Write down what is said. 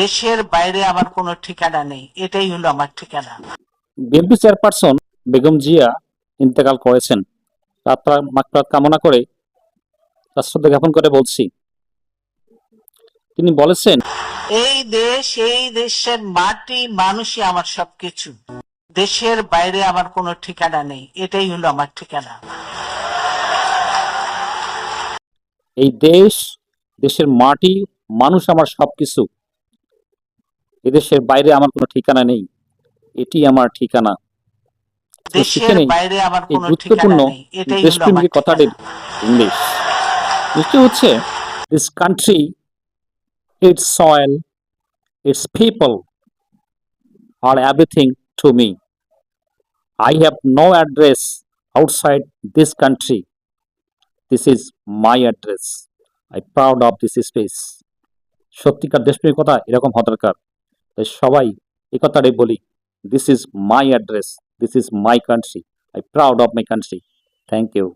দেশের বাইরে আমার কোনো ঠিকানা নেই। এটাই হলো আমার ঠিকানা। বিএনপি চেয়ারপারসন বেগম জিয়া ইন্তেকাল করেছেন। তার মাকড়াত কামনা করে তার শ্রদ্ধা জ্ঞাপন করে বলছি। তিনি বলেছেন এই দেশ এই দেশের মাটি মানুষই আমার সবকিছু। দেশের বাইরে আমার কোনো ঠিকানা নেই। এটাই হলো আমার ঠিকানা। এই দেশ দেশের মাটি মানুষ আমার সবকিছু। এদেশের বাইরে আমার কোনো ঠিকানা নেই। এটি আমার ঠিকানা। শিখে নেই। এই গুরুত্বপূর্ণ দেশপ্রেমিক কথাটির ইংলিশ নিশ্চয় হচ্ছে this country its soil its people are everything to me I have no address outside this country this is my address I proud of this space সত্যিকার দেশপ্রেমিক কথা এরকম হওয়া দরকার। তাই সবাই এ কথাটাই বলি this is my address this is my country I proud of my country thank you